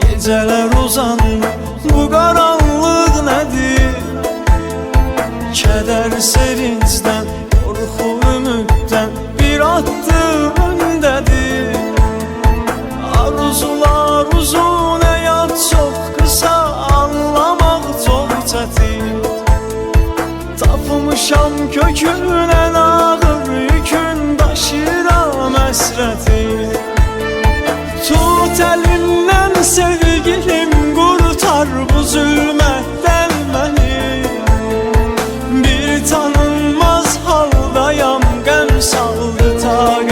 geceler uzandı. Bu karanlık nedir? Keder sevinçten Korku ümitten Bir attım öndedir Arzular uzun hayat çok kısa Anlamak çok çetin. Tapmışam köküne sevgilim kurtar bu zulmetten beni Bir tanınmaz haldayam gem saldı ta